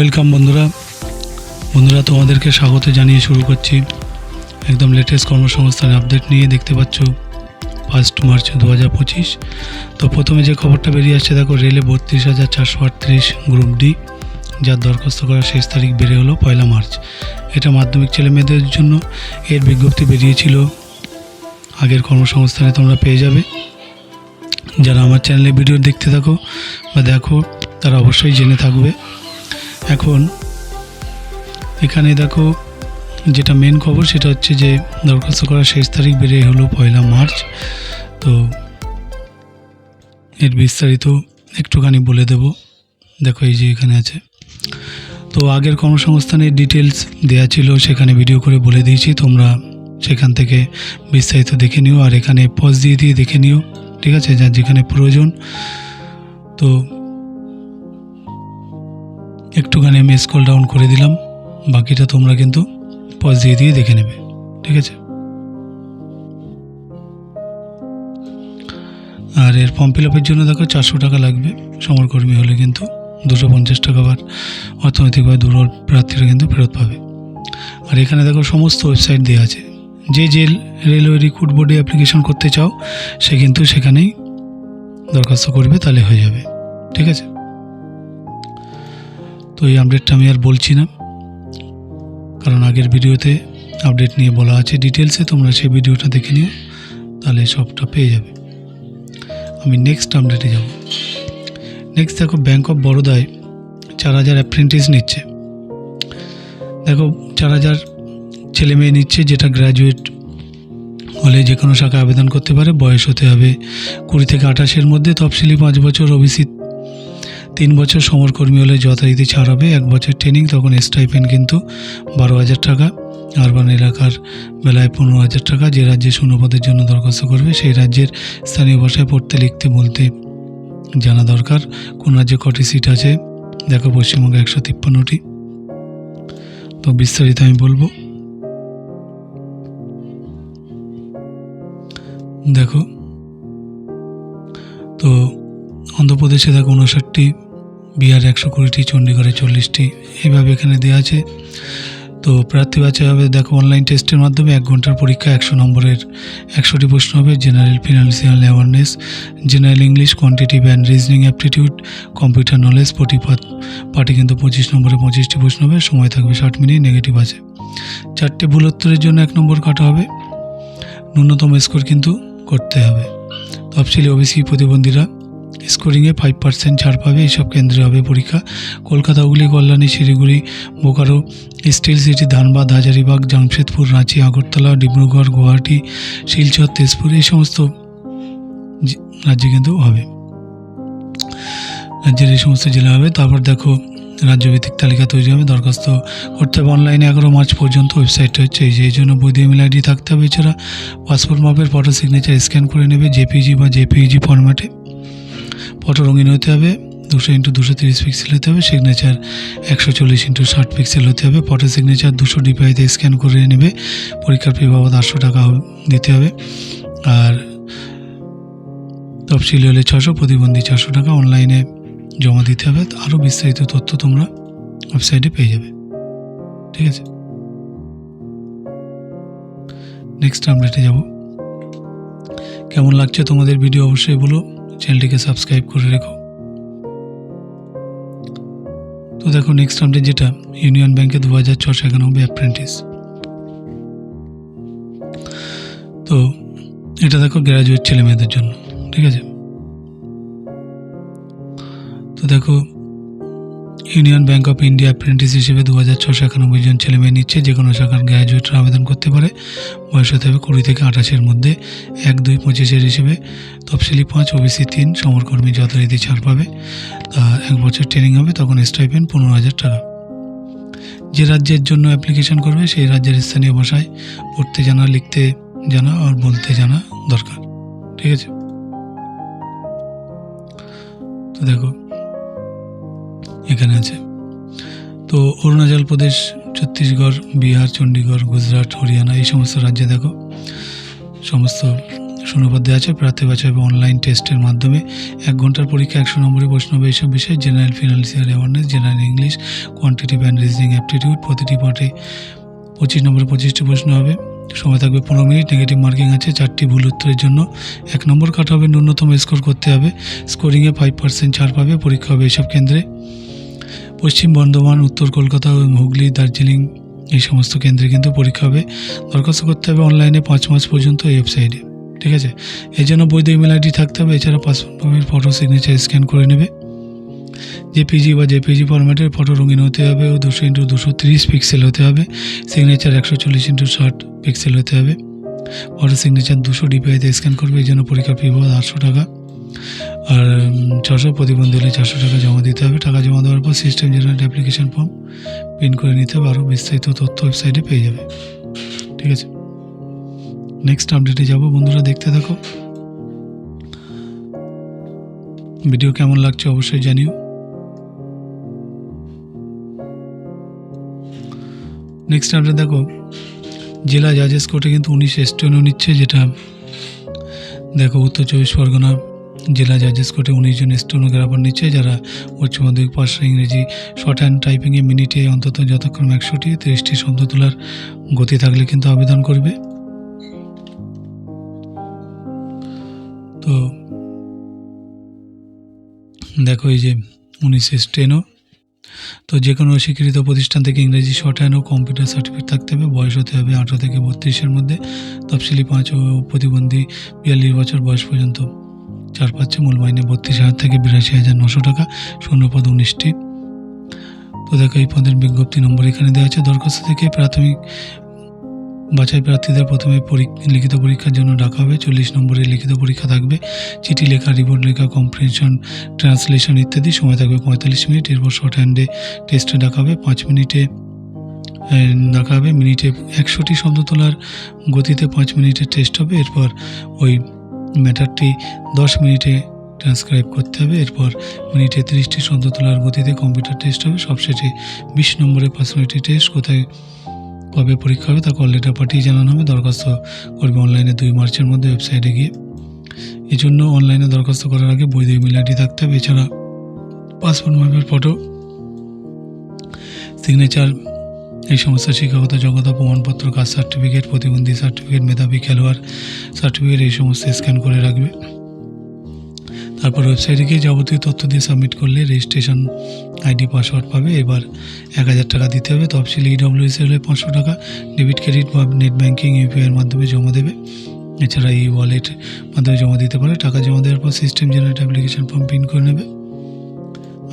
Welcome বন্ধুরা। বন্ধুরা, তোমাদেরকে স্বাগত জানিয়ে শুরু করছি একদম লেটেস্ট কর্মসংস্থানের আপডেট নিয়ে দেখতে পাচ্ছ ফার্স্ট মার্চ দু হাজার পঁচিশ। তো প্রথমে যে খবরটা বেরিয়ে আসছে, দেখো রেলে বত্রিশ হাজার চারশো আটত্রিশ গ্রুপ ডি যার দরখাস্ত করার শেষ তারিখ বেড়ে হলো পয়লা মার্চ। এটা মাধ্যমিক ছেলে মেয়েদের জন্য এর বিজ্ঞপ্তি বেরিয়েছিল। আগের কর্মসংস্থানে তোমরা পেয়ে যাবে। যারা আমার চ্যানেলে ভিডিও দেখতে থাকো বা দেখো, তারা অবশ্যই জেনে থাকবে। এখন এখানে দেখো যেটা মেন খবর সেটা হচ্ছে যে দরখাস্ত করার শেষ তারিখ বেড়ে হলো পয়লা মার্চ। তো এর বিস্তারিত একটুখানি বলে দেব। দেখো এই যে এখানে আছে। তো আগের কর্মসংস্থানের ডিটেলস দেয়া ছিল, সেখানে ভিডিও করে বলে দিয়েছি। তোমরা সেখান থেকে বিস্তারিত দেখে নিও, আর এখানে পজ দিয়ে দিয়ে দেখে নিও, ঠিক আছে? যার যেখানে প্রয়োজন। তো একটুখানি আমি স্কল ডাউন করে দিলাম, বাকিটা তোমরা কিন্তু পজ দিয়ে দিয়ে দেখে নেবে, ঠিক আছে? আর এর ফর্ম ফিল আপের জন্য দেখো চারশো টাকা লাগবে, সমরকর্মী হলে কিন্তু দুশো পঞ্চাশ টাকা বার অর্থনৈতিকভাবে দুর্বল প্রার্থীরা কিন্তু ফেরত পাবে। আর এখানে দেখো সমস্ত ওয়েবসাইট দেওয়া আছে। যে যে রেলওয়ে রিক্রুট বোর্ডে অ্যাপ্লিকেশন করতে চাও, সে কিন্তু সেখানেই দরখাস্ত করবে, তাহলে হয়ে যাবে, ঠিক আছে? তো এই আপডেটটা আমি আর বলছি না। কারণ আগের ভিডিওতে আপডেট নিয়ে বলা আছে ডিটেলসে তোমরা সেই ভিডিওটা দেখে নিও, তাহলে সবটা পেয়ে যাবে। আমি নেক্সট আপডেটে যাব। নেক্সট দেখো ব্যাঙ্ক অফ বরোদায় চার হাজার অ্যাপ্রেন্টিস নিচ্ছে। দেখো, চার হাজার ছেলে মেয়ে নিচ্ছে যেটা গ্র্যাজুয়েট হলে যে কোনো শাখায় আবেদন করতে পারে। বয়স হতে হবে কুড়ি থেকে আঠাশের মধ্যে, তফসিলি পাঁচ বছর ওবিসি তিন বছর সমরকর্মী হলে যথারীতি ছাড় হবে। এক বছর ট্রেনিং তখন স্টাইপেন কিন্তু বারো হাজার টাকা। আরবান এলাকার বেলায় পনেরো হাজার টাকা। যে রাজ্যে শূন্যপদের জন্য দরখাস্ত করবে, সেই রাজ্যের স্থানীয় ভাষায় পড়তে, লিখতে, বলতে জানা দরকার। কোন রাজ্যে কটি সিট আছে? দেখো পশ্চিমবঙ্গে একশো তিপ্পান্নটি। তো বিস্তারিত আমি বলব। দেখো। তো অন্ধ্রপ্রদেশে দেখো উনষাটটি বিহার একশো কুড়িটি, চণ্ডীগড়ে চল্লিশটি, এইভাবে এখানে দেওয়া আছে। তো প্রার্থী বাছাই হবে, দেখো অনলাইন টেস্টের মাধ্যমে এক ঘণ্টার পরীক্ষা, একশো নম্বরের একশোটি প্রশ্ন হবে general financial awareness general English quantitative and reasoning aptitude computer knowledge প্রতি পার্টি কিন্তু পঁচিশ নম্বরে পঁচিশটি প্রশ্ন হবে, সময় থাকবে ষাট মিনিট নেগেটিভ আছে। চারটে ভুল উত্তরের জন্য এক নম্বর কাটা হবে, ন্যূনতম স্কোর কিন্তু করতে হবে। তফসিলি ওবিসি প্রতিবন্ধীরা স্কোরিংয়ে ফাইভ পার্সেন্ট ছাড় পাবে এইসব কেন্দ্রে হবে পরীক্ষা। কলকাতা, হুগলি, কল্যাণী, শিলিগুড়ি, বোকারো, স্টিল সিটি, ধানবাদ, হাজারিবাগ, জামশেদপুর, রাঁচি, আগরতলা, ডিব্রুগড়, গুয়াহাটি, শিলচর, তেজপুর, এই সমস্ত রাজ্যে কিন্তু হবে। রাজ্যের এই সমস্ত জেলা হবে। তারপর দেখো, রাজ্যভিত্তিক তালিকা তৈরি হবে, দরখাস্ত করতে হবে অনলাইনে এগারো মার্চ পর্যন্ত। ওয়েবসাইটটা হচ্ছে এই জন্য বৈধ ইমেল আইডি থাকতে হবে। এছাড়া পাসপোর্ট মাপের ফটো সিগনেচার স্ক্যান করে নেবে জেপিজি বা জেপিইজি ফরম্যাটে ফটো রঙিন হতে হবে, দুশো ইন্টু দুশো তিরিশ পিক্সেল হতে হবে সিগনেচার একশো চল্লিশ ইন্টু ষাট পিক্সেল হতে হবে ফটো সিগনেচার দুশো ডিপিআইতে স্ক্যান করে নেবে, পরীক্ষার ফি বাবদ আটশো টাকা দিতে হবে, আর তফসিল হলে ছশো, প্রতিবন্ধী চারশো টাকা অনলাইনে জমা দিতে হবে আরও বিস্তারিত তথ্য তোমরা ওয়েবসাইটে পেয়ে যাবে, ঠিক আছে? নেক্সট আপডেটে যাব। কেমন লাগছে তোমাদের ভিডিও অবশ্যই বলো। চ্যানেলটিকে সাবস্ক্রাইব করে রেখো। তো দেখো নেক্সট আপডেট যেটা ইউনিয়ন ব্যাংকে দু হাজার ছশো একানব্বই অ্যাপ্রেন্টিস তো এটা দেখো গ্র্যাজুয়েট ছেলে মেয়েদের জন্য, ঠিক আছে? তো দেখো Union Bank of India apprentice হিসেবে দু হাজার ছশো একানব্বই জন ছেলে মেয়ে নিচ্ছে, যে কোনো শাখার গ্র্যাজুয়েটরা আবেদন করতে পারে। বয়স হতে হবে কুড়ি থেকে আঠাশের মধ্যে। এক, দুই, পঁচিশের হিসেবে তফসিলি পাঁচ ওবিসি তিন, সমরকর্মী যথারীতি ছাড় পাবে। তা এক বছর ট্রেনিং হবে, তখন স্টাইপেন্ড পনেরো হাজার টাকা। যে রাজ্যের জন্য অ্যাপ্লিকেশন করবে, সেই রাজ্যের স্থানীয় ভাষায় পড়তে জানা, লিখতে জানা আর বলতে জানা দরকার। ঠিক আছে? তো দেখো এখানে আছে। তো অরুণাচল প্রদেশ, ছত্তিশগড়, বিহার চণ্ডীগড় গুজরাট, হরিয়ানা এই সমস্ত রাজ্যে দেখো। সমস্ত শূন্যপদ আছে, প্রার্থী বাছা হবে অনলাইন টেস্টের মাধ্যমে। এক ঘণ্টার পরীক্ষা, একশো নম্বরে প্রশ্ন হবে এইসব বিষয়ে। General financial awareness general English quantitative and reasoning aptitude প্রতিটি পাঠে পঁচিশ নম্বরে পঁচিশটি প্রশ্ন হবে। সময় থাকবে পনেরো মিনিট নেগেটিভ মার্কিং আছে, চারটি ভুল উত্তরের জন্য। এক নম্বর কাট হবে, ন্যূনতম স্কোর করতে হবে। স্কোরিংয়ে ফাইভ পার্সেন্ট ছাড় পাবে, পরীক্ষা হবে এইসব কেন্দ্রে। পশ্চিম বর্ধমান, উত্তর কলকাতা এবং হুগলি, দার্জিলিং এই সমস্ত কেন্দ্রে কিন্তু পরীক্ষা হবে। দরখাস্ত করতে হবে অনলাইনে পাঁচ মাস পর্যন্ত এই ওয়েবসাইটে ঠিক আছে? এই জন্য বৈধ ইমেল আইডি থাকতে হবে, এছাড়া পাসপোর্টের ফটো সিগনেচার স্ক্যান করে নেবে। জেপিজি বা জেপিজি ফরম্যাটের ফটো রঙিন হতে হবে ও দুশো ইন্টু দুশো তিরিশ পিক্সেল হতে হবে। সিগনেচার একশো চল্লিশ ইন্টু ষাট পিক্সেল হতে হবে। ফটো সিগনেচার দুশো ডিপিআইতে স্ক্যান করবে এই জন্য পরীক্ষার ফি আটশো টাকা। আর ছশো প্রতিবন্ধী হলে চারশো টাকা জমা দিতে হবে। টাকা জমা দেওয়ার পর system generate application form print করে নিতে হবে। আরও বিস্তারিত তথ্য ওয়েবসাইটে পেয়ে যাবে। ঠিক আছে? নেক্সট আপডেটে যাব। বন্ধুরা, দেখতে থাকো। ভিডিও কেমন লাগছে অবশ্যই জানিও। নেক্সট আপডেট দেখো। জেলা জাজেস কোর্টে কিন্তু উনিশ স্টেনও নিচ্ছে, যেটা দেখো উত্তর চব্বিশ পরগনা জেলা জাজেস কোর্টে উনিশ জন স্টেনোগ্রাফার নিচ্ছে, যারা উচ্চ মাধ্যমিক পাশ ইংরেজি শর্ট হ্যান্ড টাইপিংয়ে মিনিটে অন্তত যতক্ষণ একশোটি, তিরিশটি শব্দ তোলার গতি থাকলে কিন্তু আবেদন করবে। তো দেখো এই যে উনিশ স্টেনও। তো যে কোনো স্বীকৃত প্রতিষ্ঠান থেকে ইংরেজি শর্ট হ্যান্ড ও কম্পিউটার সার্টিফিকেট থাকতে হবে, বয়স হতে হবে আঠারো থেকে বত্রিশের মধ্যে। তফসিলি পাঁচ ও প্রতিবন্ধী বিয়াল্লিশ বছর বয়স পর্যন্ত। চার পাচ্ছে মূল মাইনে বত্রিশ হাজার থেকে বিরাশি হাজার নশো টাকা, শূন্যপদ উনিশটি। তো দেখো, এই পদের বিজ্ঞপ্তি নম্বর এখানে দেওয়া আছে। দরখাস্ত থেকে প্রাথমিক, বাছাই প্রার্থীদের প্রথমে লিখিত পরীক্ষার জন্য ডাকা হবে। চল্লিশ নম্বরের লিখিত পরীক্ষা থাকবে। চিঠি লেখা, রিপোর্ট লেখা কম্প্রিহেনশন ট্রান্সলেশন ইত্যাদি। সময় থাকবে পঁয়তাল্লিশ মিনিট। এরপর শর্ট হ্যান্ডে টেস্টে ডাকা হবে। পাঁচ মিনিটে ডাকা হবে। মিনিটে একশোটি শব্দ তোলার গতিতে পাঁচ মিনিটের টেস্ট হবে। এরপর ওই ম্যাটারটি দশ মিনিটে ট্রান্সক্রাইব করতে হবে। এরপর মিনিটে তিরিশটি শব্দ তোলার গতিতে কম্পিউটার টেস্ট হবে। সবশেষে বিশ নম্বরে পার্সোনালিটি টেস্ট কোথায় কবে পরীক্ষা হবে তা কল লেটার পাঠিয়ে জানানো হবে। দরখাস্ত করবে অনলাইনে দুই মার্চের মধ্যে ওয়েবসাইটে গিয়ে। এই জন্য অনলাইনে দরখাস্ত করার আগে বৈধ ইমেল আইডি থাকতে হবে। এছাড়া পাসপোর্ট মাপের ফটো সিগনেচার এই সমস্ত শিক্ষাগত যোগ্যতা, প্রমাণপত্র, কাস্ট সার্টিফিকেট, প্রতিবন্ধী সার্টিফিকেট, মেধাবী খেলোয়াড় সার্টিফিকেট এই সমস্ত স্ক্যান করে রাখবে। তারপর ওয়েবসাইটে গিয়ে যাবতীয় তথ্য দিয়ে সাবমিট করলে রেজিস্ট্রেশন আইডি পাসওয়ার্ড পাবে। এবার এক হাজার টাকা দিতে হবে। তফসিল ইডব্লিউএস হলে পাঁচশো টাকা। ডেবিট ক্রেডিট বা নেট ব্যাঙ্কিং ইউপিআইয়ের মাধ্যমে জমা দেবে। এছাড়া এই ওয়ালেট মাধ্যমে জমা দিতে পারে। টাকা জমা দেওয়ার পর system generate application form print করে নেবে।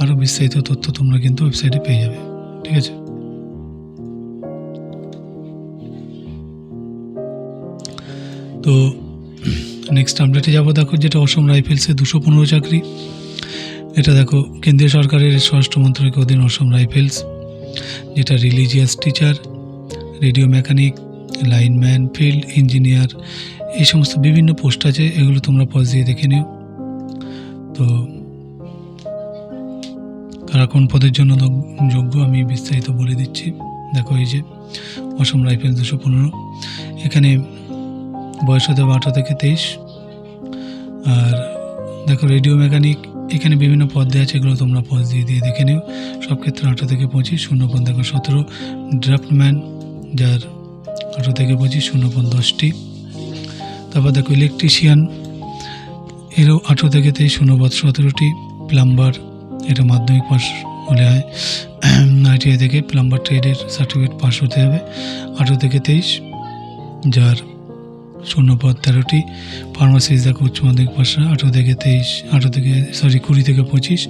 আরও বিস্তারিত তথ্য তোমরা কিন্তু ওয়েবসাইটে পেয়ে যাবে। ঠিক আছে? তো নেক্সট আপডেটে যাব। দেখো, যেটা অসম রাইফেলসে দুশো পনেরো চাকরি, এটা দেখো, কেন্দ্রীয় সরকারের স্বরাষ্ট্র মন্ত্রকের অধীন অসম রাইফেলস, যেটা religious teacher radio mechanic lineman field engineer এই সমস্ত বিভিন্ন পোস্ট আছে, এগুলো তোমরা পজ দিয়ে দেখে নিও। তো কারা কোন পদের জন্য যোগ্য আমি বিস্তারিত বলে দিচ্ছি। দেখো, এই যে অসম রাইফেল দুশো পনেরো, এখানে বয়স হতে হবে আঠারো থেকে তেইশ। আর দেখো, রেডিও মেকানিক, এখানে বিভিন্ন পদ দেওয়া আছে, এগুলো তোমরা পদ দিয়ে দিয়ে দেখে নিও। সব ক্ষেত্রে আঠারো থেকে পঁচিশ, শূন্য পদ দেখো সতেরো। ড্রাফটম্যান, যার আঠারো থেকে পঁচিশ, শূন্য পদ দশটি। তারপর দেখো, ইলেকট্রিশিয়ান, এরও আঠারো থেকে তেইশ, শূন্য পদ সতেরোটি। প্লাম্বার, এটা মাধ্যমিক পাস হলে হয়। আইটিআই থেকে প্লাম্বার ট্রেডের সার্টিফিকেট পাস হতে হবে, আঠারো থেকে তেইশ। যার শূন্যপদ তেরোটি ফার্মাসিস্ট দেখো উচ্চ মাধ্যমিক পাশে, আঠারো থেকে তেইশ, আঠারো থেকে সরি কুড়ি থেকে পঁচিশ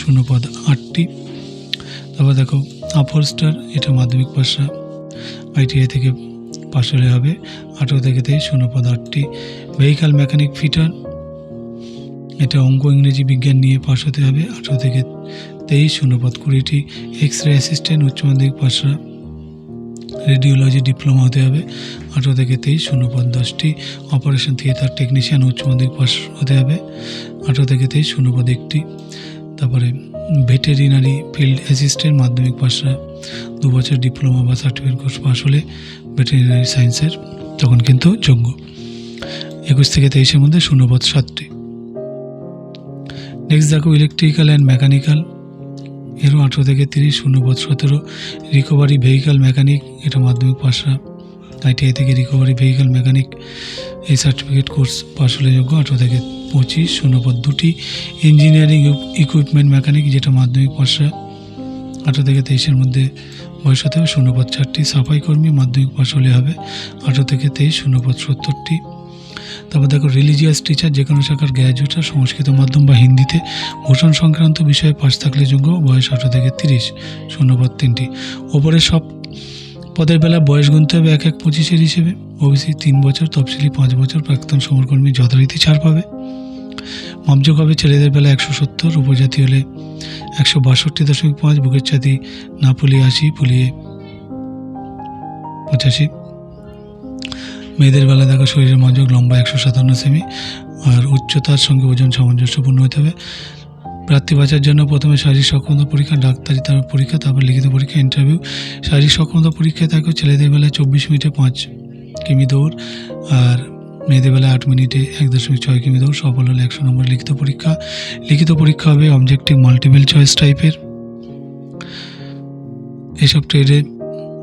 শূন্যপদ আটটি। তারপর দেখো আপহোলস্টার এটা মাধ্যমিক পাশা, আইটিআই থেকে পাশ হলে হবে, আঠারো থেকে তেইশ শূন্যপদ আটটি। ভেহিক্যাল মেকানিক ফিটার এটা অঙ্ক ইংরেজি বিজ্ঞান নিয়ে পাশ হতে হবে, আঠারো থেকে তেইশ শূন্যপদ কুড়িটি। এক্স রে অ্যাসিস্ট্যান্ট উচ্চ মাধ্যমিক পাশা রেডিওলজি ডিপ্লোমা হতে হবে। আঠারো থেকে তেইশ শূন্যপদ দশটি। অপারেশন থিয়েটার টেকনিশিয়ান উচ্চ মাধ্যমিক পাস হতে হবে। আঠারো থেকে তেইশ শূন্যপদ একটি। তারপরে ভেটেরিনারি ফিল্ড অ্যাসিস্ট্যান্ট মাধ্যমিক পাশরা দু বছর ডিপ্লোমা বা সার্টিফিকেট কোর্স পাস হলে ভেটেরিনারি সায়েন্সের তখন কিন্তু যোগ্য। একুশ থেকে তেইশের মধ্যে শূন্যপদ সাতটি। নেক্সট দেখো ইলেকট্রিক্যাল অ্যান্ড মেকানিক্যাল। এরও আঠেরো থেকে তিরিশ শূন্যপদ সতেরো রিকভারি ভেহিক্যাল মেকানিক এটা মাধ্যমিক পাশরা আইটিআই থেকে রিকভারি ভেহিক্যাল মেকানিক এই সার্টিফিকেট কোর্স পাশ হলে যোগ্য। আঠেরো থেকে পঁচিশ শূন্যপদ দুটি ইঞ্জিনিয়ারিং ইকুইপমেন্ট মেকানিক যেটা মাধ্যমিক পাশরা আঠেরো থেকে তেইশের মধ্যে বয়স হতে হবে শূন্যপদ চারটি সাফাই কর্মী মাধ্যমিক পাশ হলে হবে। আঠেরো থেকে তেইশ শূন্যপদ সত্তরটি। তারপর দেখো রিলিজিয়াস টিচার যে কোনো শাখার গ্র্যাজুয়েটার সংস্কৃত মাধ্যম বা হিন্দিতে ভূষণ সংক্রান্ত বিষয়ে পাশ থাকলে যোগ্য, বয়স আঠেরো থেকে তিরিশ শূন্যপদ তিনটি। ওপরে সব পদের বেলা বয়স গুনতে হবে এক এক পঁচিশের হিসেবে। ওবিসি তিন বছর, তফসিলি পাঁচ বছর, প্রাক্তন সমরকর্মী যথারীতি ছাড় পাবে। মাপযোগ হবে ছেলেদের বেলা একশো সত্তর, উপজাতি হলে একশো বাষট্টি দশমিক পাঁচ, বুকের ছাতি না পুলিয়ে আশি পুলিয়ে পঁচাশি। মেয়েদের বেলা দেখো শরীরের মনোযোগ লম্বা একশো সাতান্ন সেমি, আর উচ্চতার সঙ্গে ওজন সামঞ্জস্যপূর্ণ হতে হবে। প্রার্থী বাঁচার জন্য প্রথমে শারীরিক সক্ষমতা পরীক্ষা, ডাক্তারি তারপর পরীক্ষা, তারপর লিখিত পরীক্ষা ইন্টারভিউ শারীরিক সক্ষমতা পরীক্ষায় থাকো, ছেলেদের বেলায় চব্বিশ মিনিটে পাঁচ কিমি দৌড়, আর মেয়েদের বেলায় আট মিনিটে এক দশমিক ছয় কিমি দৌড়। সফল হলে একশো নম্বর লিখিত পরীক্ষা। লিখিত পরীক্ষা হবে অবজেক্টিভ মাল্টিপল চয়েস টাইপের এসব ট্রেডে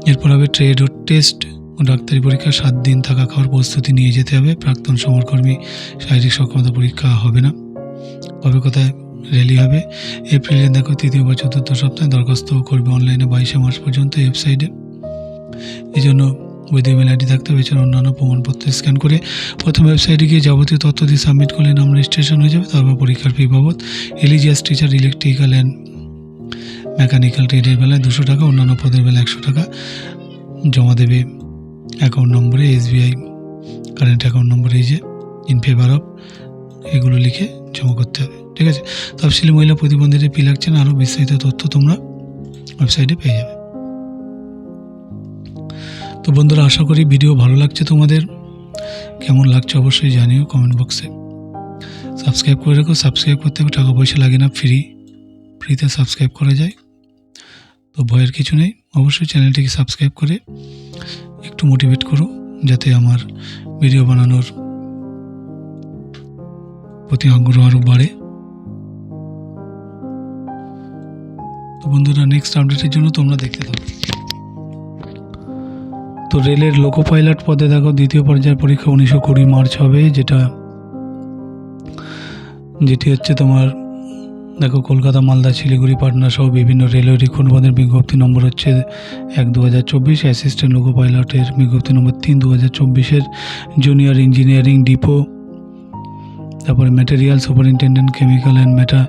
এরপর হবে ট্রেড ও টেস্ট ডাক্তারি পরীক্ষা সাত দিন থাকা খাওয়ার প্রস্তুতি নিয়ে যেতে হবে। প্রাক্তন সমরকর্মী শারীরিক সক্ষমতা পরীক্ষা হবে না। কবে কোথায় র্যালি হবে। এপ্রিলে দেখো তৃতীয় বা চতুর্থ সপ্তাহে দরখাস্ত করবে অনলাইনে বাইশে মার্চ পর্যন্ত ওয়েবসাইটে। এই জন্য বৈধ ইমেল আইডি থাকতে হবে। এছাড়া অন্যান্য প্রমাণপত্র স্ক্যান করে প্রথম ওয়েবসাইটে গিয়ে যাবতীয় তথ্য দিয়ে সাবমিট করলে নাম রেজিস্ট্রেশন হয়ে যাবে, তারপর পরীক্ষার ফি বাবদ। Religious teacher, electrical and mechanical ট্রেডের বেলায় দুশো টাকা, অন্যান্য পদের বেলায় একশো টাকা জমা দেবে। অ্যাকাউন্ট নম্বরে এসবিআই কারেন্ট অ্যাকাউন্ট নম্বরে এই যে ইন ফেভার অফ এগুলো লিখে জমা করতে হবে, ঠিক আছে? তফসিলি মহিলা প্রতিবন্ধীদের পি লাগছেন আরও বিস্তারিত তথ্য তোমরা ওয়েবসাইটে পেয়ে যাবে। তো বন্ধুরা, আশা করি ভিডিও ভালো লাগছে তোমাদের। কেমন লাগছে অবশ্যই জানিও কমেন্ট বক্সে সাবস্ক্রাইব করে রেখো সাবস্ক্রাইব করতে টাকা পয়সা লাগে না ফ্রি ফ্রিতে সাবস্ক্রাইব করা যায়। তো ভয়ের কিছু নেই, অবশ্যই চ্যানেলটিকে সাবস্ক্রাইব করে একটু মোটিভেট করো যাতে আমার ভিডিও বানানোর প্রতি আগ্রহ আরও বাড়ে। তো বন্ধুরা নেক্সট আপডেটের জন্য তোমরা দেখতে থাকো তো রেলের লোকো পাইলট পদে দেখো, দ্বিতীয় পর্যায়ের পরীক্ষা উনিশশো কুড়ি মার্চ হবে, যেটা যেটি হচ্ছে তোমার দেখো, কলকাতা, মালদা, শিলিগুড়ি, পাটনা সহ বিভিন্ন রেলওয়ে রিক্রুটমেন্টের বিজ্ঞপ্তি নম্বর হচ্ছে এক দু হাজার চব্বিশ অ্যাসিস্ট্যান্ট লোকো পাইলটের বিজ্ঞপ্তি নম্বর তিন দু হাজার চব্বিশের জুনিয়র ইঞ্জিনিয়ারিং ডিপো। তারপরে material superintendent chemical and meta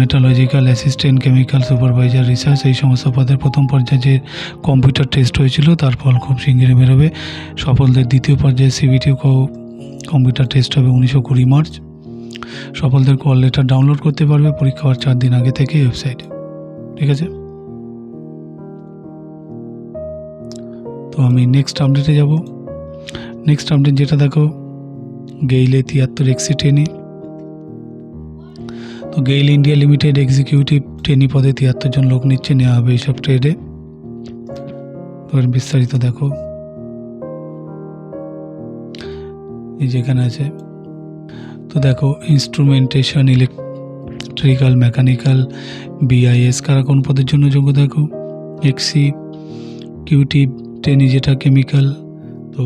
metallurgical assistant chemical supervisor research এই সমস্ত পদের প্রথম পর্যায়ে যে কম্পিউটার টেস্ট হয়েছিল, তার ফল খুব শিগগিরই বেরোবে। সফলদের দ্বিতীয় পর্যায়ে সিবিটি কম্পিউটার টেস্ট হবে উনিশশো কুড়ি মার্চ। সফলদের কল লেটার ডাউনলোড করতে পারবে, পরীক্ষা হওয়ার চার দিন আগে থেকে ওয়েবসাইটে ঠিক আছে? তো আমি নেক্সট আপডেটে যাব। নেক্সট আপডেট যেটা দেখো গেইলে তিয়াত্তর এক্সি ট্রেনি তো GAIL India limited executive trainee পদে তিয়াত্তর জন লোক নিচ্ছে, নেওয়া হবে এইসব ট্রেডে এবার বিস্তারিত দেখো। এই যেখানে আছে তো দেখো ইনস্ট্রুমেন্টেশন ইলেকট্রিক্যাল মেকানিক্যাল বিআইএস কারা কোন পদের জন্য যোগ্য দেখো? এক্সি কিউটিভ ট্রেনি যেটা কেমিক্যাল তো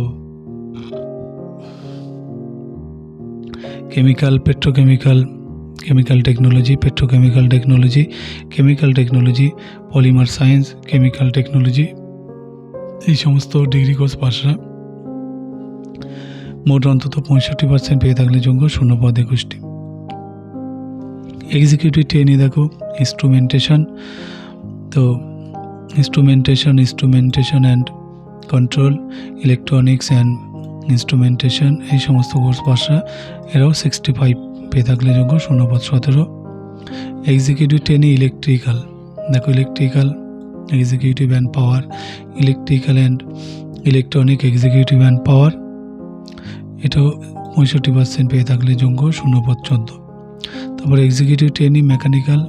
chemical petrochemical chemical technology petrochemical technology chemical technology polymer science chemical technology এই সমস্ত ডিগ্রি কোর্স পাশরা মোট অন্তত পঁয়ষট্টি পার্সেন্ট পেয়ে থাকলে যোগ্য শূন্য পদ একুশটি এক্সিকিউটিভ ট্রেনে দেখো ইনস্ট্রুমেন্টেশন তো instrumentation instrumentation and control electronics and instrumentation এই সমস্ত কোর্স পাশরা এরাও সিক্সটি ফাইভ পেয়ে থাকলে যোগ্য শূন্যপদ সতেরো। এক্সিকিউটিভ ট্রেনে ইলেকট্রিক্যাল দেখো electrical executive and power electrical and electronic executive and power এটাও পঁয়ষট্টি পার্সেন্ট পেয়ে থাকলে যোগ্য শূন্যপদ চোদ্দ তারপর এক্সিকিউটিভ ট্রেনিং মেকানিক্যাল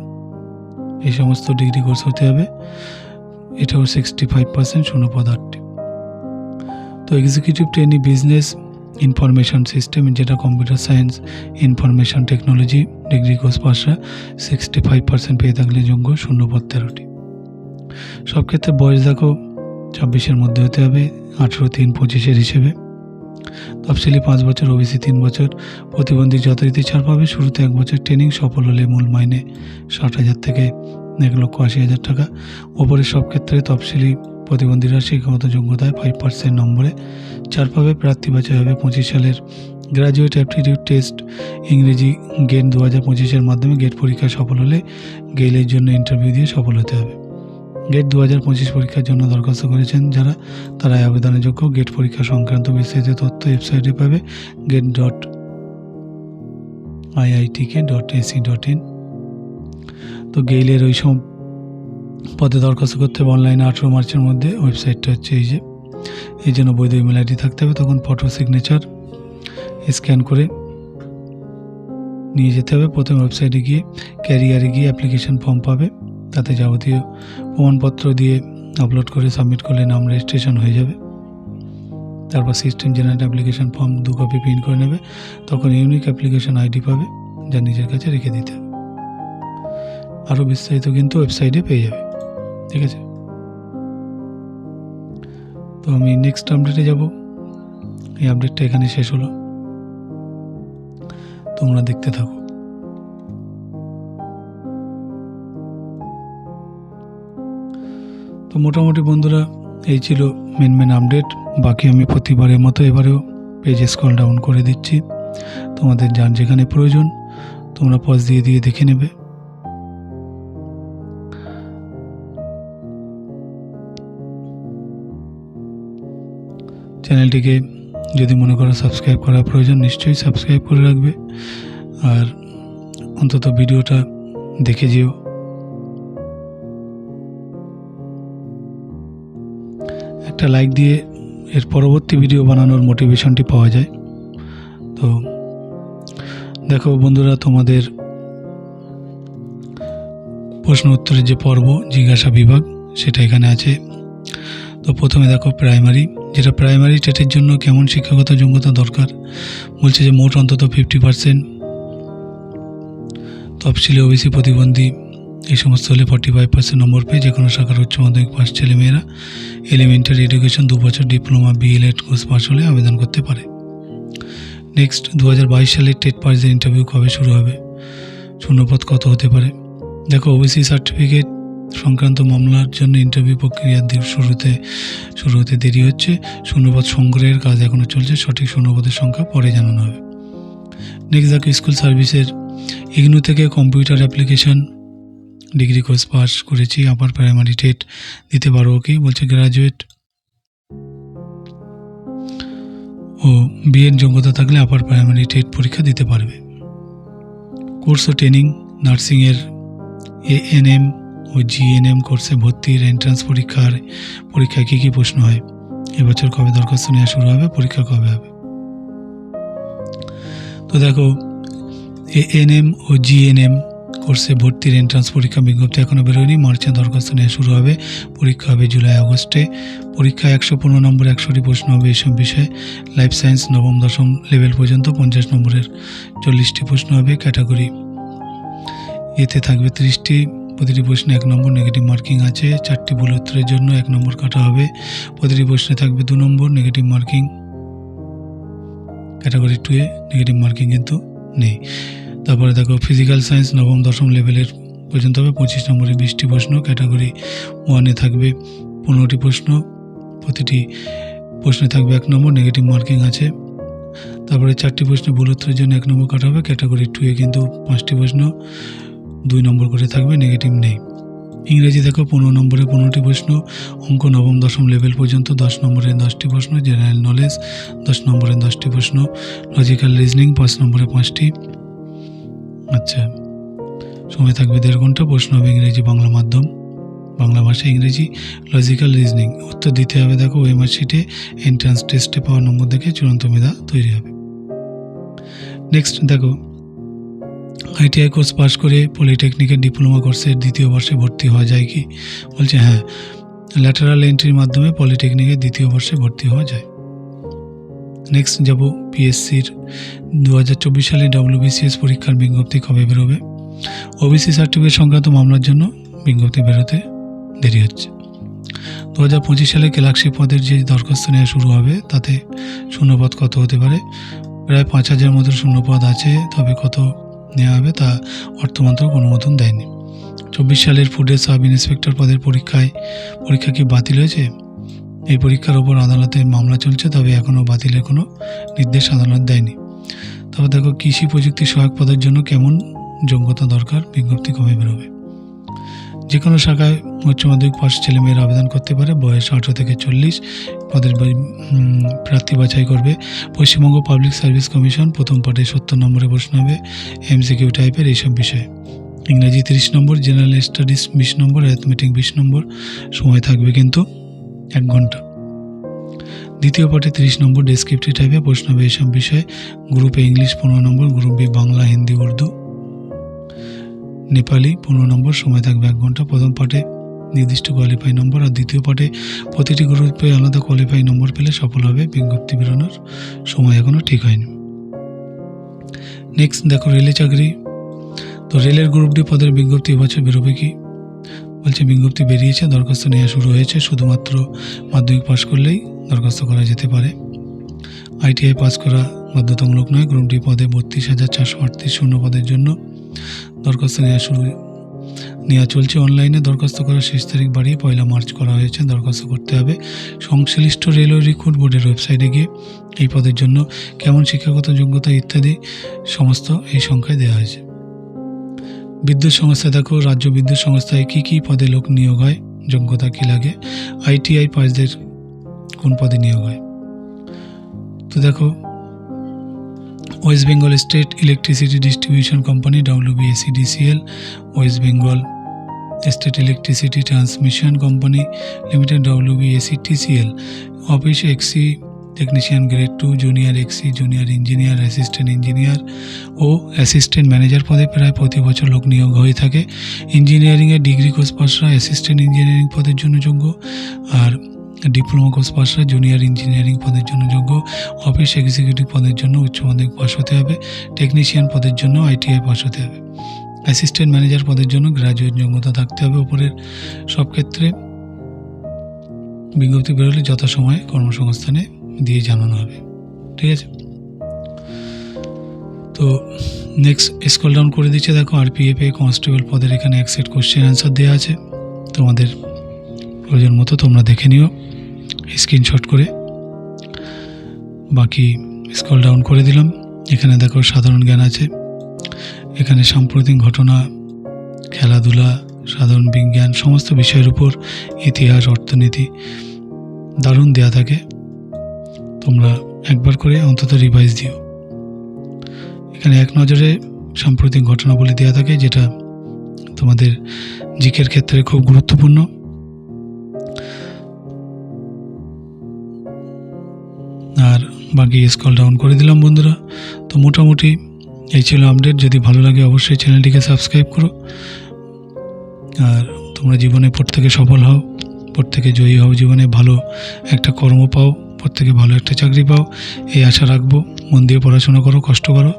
এই সমস্ত ডিগ্রি কোর্স হতে হবে। এটাও সিক্সটি ফাইভ পার্সেন্ট শূন্যপদ আটটি তো executive training business information system যেটা computer science information technology degree course পাশরা sixty five percent পেয়ে থাকলে যোগ্য শূন্য পদ তেরোটি সব ক্ষেত্রে বয়স দেখো, ছাব্বিশের মধ্যে হতে হবে, আঠেরো, তিন, পঁচিশের হিসেবে। তফসিলি পাঁচ বছর, ওবিসি তিন বছর, প্রতিবন্ধী যথারীতি ছাড় পাবে। শুরুতে এক বছর ট্রেনিং, সফল হলে মূল মাইনে ষাট হাজার থেকে এক লক্ষ আশি হাজার টাকা। ওপরে সব ক্ষেত্রে তফসিলি প্রতিবন্ধীরা শিক্ষাগত যোগ্যতায় ফাইভ পার্সেন্ট নম্বরে ছাড় পাবে। প্রার্থী বাছাই হবে পঁচিশ সালের গ্র্যাজুয়েট অ্যাপটিটিউড টেস্ট ইংরেজি গেট দু হাজার পঁচিশের মাধ্যমে গেট পরীক্ষা সফল হলে গেইলের জন্য ইন্টারভিউ দিয়ে সফল হতে হবে। গেট দু হাজার পঁচিশ পরীক্ষার জন্য দরখাস্ত করেছেন যারা। তারাই আবেদনের যোগ্য গেট পরীক্ষা সংক্রান্ত বিস্তারিত তথ্য ওয়েবসাইটে পাবে। GATE dot IITK dot AC dot in. তো গেইলের ওই সব পদে দরখাস্ত করতে হবে অনলাইনে আঠেরো মার্চের মধ্যে। ওয়েবসাইটটা হচ্ছে এই যে, এই জন্য বৈধ ইমেল আইডি থাকতে হবে। তখন ফটো সিগনেচার স্ক্যান করে নিয়ে যেতে হবে। প্রথমে ওয়েবসাইটে গিয়ে ক্যারিয়ারে গিয়ে অ্যাপ্লিকেশন ফর্ম পাবে। তাতে যাবতীয় প্রমাণপত্র দিয়ে আপলোড করে সাবমিট করলে নাম রেজিস্ট্রেশন হয়ে যাবে। তারপর সিস্টেম জেনারেট অ্যাপ্লিকেশন ফর্ম দু কপি প্রিন্ট করে নেবে। তখন ইউনিক অ্যাপ্লিকেশন আইডি পাবে যা নিজের কাছে রেখে দিতে হবে। আরও বিস্তারিত কিন্তু ওয়েবসাইটে পেয়ে যাবে। ঠিক আছে? তো আমি নেক্সট আপডেটে যাব। এই আপডেটটা এখানে শেষ হলো। তোমরা দেখতে থাকো। মোটামুটি বন্ধুরা, এই ছিল মেন মেন আপডেট বাকি আমি প্রতিবারের মতো এবারেও পেজে স্কল ডাউন করে দিচ্ছি। তোমাদের যার যেখানে প্রয়োজন, তোমরা পজ দিয়ে দিয়ে দেখে নেবে। চ্যানেলটিকে যদি মনে করো সাবস্ক্রাইব করার প্রয়োজন, নিশ্চয়ই সাবস্ক্রাইব করে রাখবে। আর অন্তত ভিডিওটা দেখে যেও। একটা লাইক দিয়ে এর পরবর্তী ভিডিও বানানোর মোটিভেশনটি পাওয়া যায়। তো দেখো বন্ধুরা, তোমাদের প্রশ্ন উত্তরের যে পর্ব, জিজ্ঞাসা বিভাগ, সেটা এখানে আছে। তো প্রথমে দেখো প্রাইমারি যেটা প্রাইমারি টেটের জন্য কেমন শিক্ষাগত যোগ্যতা দরকার? বলছে যে মোট অন্তত ফিফটি পার্সেন্ট তফসিলি ওবিসি প্রতিবন্ধী এই সমস্ত হলে ফর্টি ফাইভ পার্সেন্ট নম্বর পেয়ে যে কোনো শাখার উচ্চ মাধ্যমিক পাস ছেলেমেয়েরা এলিমেন্টারি এডুকেশন দু বছর ডিপ্লোমা বিএলএড কোর্স পাস হলে আবেদন করতে পারে। নেক্সট দু হাজার বাইশ সালে টেট পাসের ইন্টারভিউ কবে শুরু হবে? শূন্যপদ কত হতে পারে? দেখো ওবিসি সার্টিফিকেট সংক্রান্ত মামলার জন্য ইন্টারভিউ প্রক্রিয়ার দিক শুরুতে শুরু হতে দেরি হচ্ছে। শূন্যপদ সংগ্রহের কাজ এখনও চলছে। সঠিক শূন্যপদের সংখ্যা পরে জানানো হবে। নেক্সট দেখো স্কুল সার্ভিসের ইগনু থেকে computer application degree course pass করেছি আপার প্রাইমারি টেট দিতে পারব কি বলছে গ্রাজুয়েট ও বিএড যোগ্যতা থাকলে আপার প্রাইমারি টেট পরীক্ষা দিতে পারবে। কোর্স ও ট্রেনিং নার্সিংয়ের এএনএম ও জিএনএম কোর্সে ভর্তির এন্ট্রান্স পরীক্ষার পরীক্ষায় কী কী প্রশ্ন হয়? এবছর কবে দরখাস্ত নেওয়া শুরু হবে? পরীক্ষা কবে হবে? তো দেখো এএনএম ও জিএনএম কোর্সে ভর্তির এন্ট্রান্স পরীক্ষা বিজ্ঞপ্তি এখনও বেরোয়নি। মার্চে দরখাস্ত নেওয়া শুরু হবে। পরীক্ষা হবে জুলাই, আগস্টে। পরীক্ষা একশো পনেরো নম্বর, একশোটি প্রশ্ন হবে এইসব বিষয়ে। লাইফ সায়েন্স নবম, দশম লেভেল পর্যন্ত পঞ্চাশ নম্বরের চল্লিশটি প্রশ্ন হবে ক্যাটাগরি এতে থাকবে তিরিশটি। প্রতিটি প্রশ্নে এক নম্বর নেগেটিভ মার্কিং আছে। চারটি ভুল উত্তরের জন্য এক নম্বর কাটা হবে। প্রতিটি প্রশ্নে থাকবে দু নম্বর নেগেটিভ মার্কিং ক্যাটাগরি টুয়ে নেগেটিভ মার্কিং কিন্তু নেই। তারপরে দেখো ফিজিক্যাল সায়েন্স নবম, দশম লেভেলের পর্যন্ত হবে। পঁচিশ নম্বরে বিশটি প্রশ্ন ক্যাটাগরি ওয়ানে থাকবে পনেরোটি প্রশ্ন, প্রতিটি প্রশ্নে থাকবে এক নম্বর নেগেটিভ মার্কিং আছে। তারপরে চারটি প্রশ্নে ভুল উত্তরের জন্য এক নম্বর কাটা হবে ক্যাটাগরি টুয়ে কিন্তু পাঁচটি প্রশ্ন দুই নম্বর করে থাকবে নেগেটিভ নেই। ইংরেজি দেখো, পনেরো নম্বরে পনেরোটি প্রশ্ন, অঙ্ক নবম, দশম লেভেল পর্যন্ত দশ নম্বরে দশটি প্রশ্ন জেনারেল নলেজ দশ নম্বরে দশটি প্রশ্ন লজিক্যাল রিজনিং পাঁচ নম্বরে পাঁচটি। আচ্ছা। সময় থাকবে দেড় ঘণ্টা, প্রশ্ন হবে ইংরেজি বাংলা মাধ্যম। বাংলা ভাষা, ইংরেজি লজিক্যাল রিজনিং উত্তর দিতে হবে, দেখো ওয়েমার শিটে এন্ট্রান্স টেস্টে পাওয়ার নম্বর দেখে চূড়ান্ত মেধা তৈরি হবে। নেক্সট দেখো আইটিআই কোর্স পাস করে পলিটেকনিকের ডিপ্লোমা কোর্সের দ্বিতীয় বর্ষে ভর্তি হওয়া যায় কি? বলছে হ্যাঁ। ল্যাটারাল এন্ট্রির মাধ্যমে পলিটেকনিকের দ্বিতীয় বর্ষে ভর্তি হওয়া যায়। নেক্সট যাব পিএসসির দু হাজার চব্বিশ সালে ডাব্লিউবিসিএস পরীক্ষার বিজ্ঞপ্তি কবে বেরোবে? ওবিসি সার্টিফিকেট সংক্রান্ত মামলার জন্য বিজ্ঞপ্তি বেরোতে দেরি হচ্ছে। দু হাজার পঁচিশ সালে ক্লার্কশিপ পদের যে দরখাস্ত নেওয়া শুরু হবে, তাতে শূন্যপদ কত হতে পারে? প্রায় পাঁচ হাজার মতো শূন্যপদ আছে, তবে কত নেওয়া হবে তা অর্থমন্ত্রক অনুমোদন দেয়নি। চব্বিশ সালের ফুডের সাব ইন্সপেক্টর পদের পরীক্ষায়, পরীক্ষা কি বাতিল হয়েছে? এই পরীক্ষার ওপর আদালতে মামলা চলছে, তবে এখনও বাতিলের কোনো নির্দেশ আদালত দেয়নি। তবে দেখো, কৃষি প্রযুক্তি সহায়ক পদের জন্য কেমন যোগ্যতা দরকার, বিজ্ঞপ্তি কবে বেরোবে? যে কোনো শাখায় উচ্চ মাধ্যমিক পাশ ছেলেমেয়েরা আবেদন করতে পারে, বয়স আঠারো থেকে চল্লিশ, পদের প্রার্থী বাছাই করবে। পশ্চিমবঙ্গ পাবলিক সার্ভিস কমিশন প্রথম পার্টে সত্তর নম্বরে প্রশ্ন হবে, এমসিকিউ টাইপের এইসব বিষয়ে। ইংরাজি তিরিশ নম্বর, জেনারেল স্টাডিজ বিশ নম্বর অ্যাথমেটিক বিশ নম্বর, সময় থাকবে কিন্তু এক ঘণ্টা। দ্বিতীয় পার্টে তিরিশ নম্বর ডেসক্রিপটিভ টাইপে প্রশ্ন হবে এইসব বিষয়ে গ্রুপে ইংলিশ পনেরো number group B Bangla, Hindi, Urdu. Nepali পনেরো নম্বর, সময় থাকবে এক ঘণ্টা। প্রথম পার্টে নির্দিষ্ট কোয়ালিফাই নম্বর আর দ্বিতীয় পার্টে প্রতিটি গ্রুপে আলাদা কোয়ালিফাই নম্বর পেলে সফল হবে বিজ্ঞপ্তি বেরোনোর সময় এখনও ঠিক হয়নি। নেক্সট দেখো রেলে চাকরি। তো রেলের গ্রুপ ডি পদের বিজ্ঞপ্তি এবছর বেরোবে কি? বলছে, বিজ্ঞপ্তি বেরিয়েছে, দরখাস্ত নেওয়া শুরু হয়েছে। শুধুমাত্র মাধ্যমিক পাশ করলেই দরখাস্ত করা যেতে পারে। আইটিআই পাস করা বাধ্যতামূলক নয়। গ্রুপ ডি পদে বত্রিশ হাজার চারশো আটত্রিশ শূন্য পদের জন্য দরখাস্ত নেওয়া শুরু, নেওয়া চলছে। অনলাইনে দরখাস্ত করার শেষ তারিখ বাড়িয়ে পয়লা মার্চ করা হয়েছে। দরখাস্ত করতে হবে সংশ্লিষ্ট রেলওয়ে রিক্রুট বোর্ডের ওয়েবসাইটে গিয়ে। এই পদের জন্য কেমন শিক্ষাগত যোগ্যতা ইত্যাদি সমস্ত এই সংখ্যায় দেওয়া হয়েছে। বিদ্যুৎ সংস্থা দেখো, রাজ্য বিদ্যুৎ সংস্থায় কী কী পদে লোক নিয়োগ হয়? যোগ্যতা কী লাগে? আইটিআই পাসদের কোন পদে নিয়োগ হয়? তো দেখো, West Bengal state electricity distribution company WBSEDCL West Bengal state electricity transmission company limited WBSETCL office এক্সি technician grade two junior এক্সি junior engineer assistant engineer ও অ্যাসিস্ট্যান্ট ম্যানেজার পদে প্রায় প্রতি বছর লোক নিয়োগ হয়ে থাকে। ইঞ্জিনিয়ারিংয়ের ডিগ্রি কোর্স পাসরা অ্যাসিস্ট্যান্ট ইঞ্জিনিয়ারিং পদের জন্য যোগ্য আর ডিপ্লোমা কোর্স পাসরা জুনিয়র ইঞ্জিনিয়ারিং পদের জন্য যোগ্য। অফিস এক্সিকিউটিভ পদের জন্য উচ্চ মাধ্যমিক পাস হতে হবে। টেকনিশিয়ান পদের জন্য আইটিআই পাস হতে হবে। অ্যাসিস্ট্যান্ট ম্যানেজার পদের জন্য গ্রাজুয়েট যোগ্যতা থাকতে হবে উপরের সব ক্ষেত্রে। বিজ্ঞপ্তি বেরোলে যথাসময়ে কর্মসংস্থানে দিয়ে জানানো হবে। ঠিক আছে? তো নেক্সট স্কল ডাউন করে দিচ্ছে। দেখো আরপিএফ কনস্টেবল পদের এখানে এক সেট কোশ্চেন অ্যান্সার দেওয়া আছে। তোমাদের প্রয়োজন মতো তোমরা দেখে নিও স্ক্রিনশট করে। বাকি স্কল ডাউন করে দিলাম। এখানে দেখো, সাধারণ জ্ঞান আছে। এখানে সাম্প্রতিক ঘটনা, খেলাধুলা, সাধারণ বিজ্ঞান, সমস্ত বিষয়ের উপর ইতিহাস, অর্থনীতি দারুণ দেয়া থাকে। তোমরা একবার করে অন্তত রিভাইজ দিও। এখানে এক নজরে সাম্প্রতিক ঘটনাবলী দেওয়া থাকে যেটা তোমাদের জিকের ক্ষেত্রে খুব গুরুত্বপূর্ণ। আর বাকি স্কল ডাউন করে দিলাম বন্ধুরা। তো মোটামুটি এই ছিল আপডেট যদি ভালো লাগে অবশ্যই চ্যানেলটিকে সাবস্ক্রাইব করো। আর তোমরা জীবনে প্রত্যেকে সফল হও, প্রত্যেকে জয়ী হও, জীবনে ভালো একটা কর্ম পাও। প্রত্যেকে ভালো একটা চাকরি পাও, এই আশা রাখব। মন দিয়ে পড়াশোনা করো, কষ্ট করো।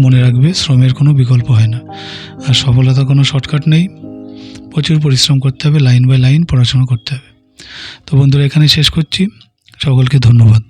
মনে রাখবে, শ্রমের কোনো বিকল্প হয় না। আর সফলতা কোনো শর্টকাট নেই। প্রচুর পরিশ্রম করতে হবে, লাইন বাই লাইন পড়াশোনা করতে হবে। তো বন্ধুরা, এখানে শেষ করছি। সকলকে ধন্যবাদ।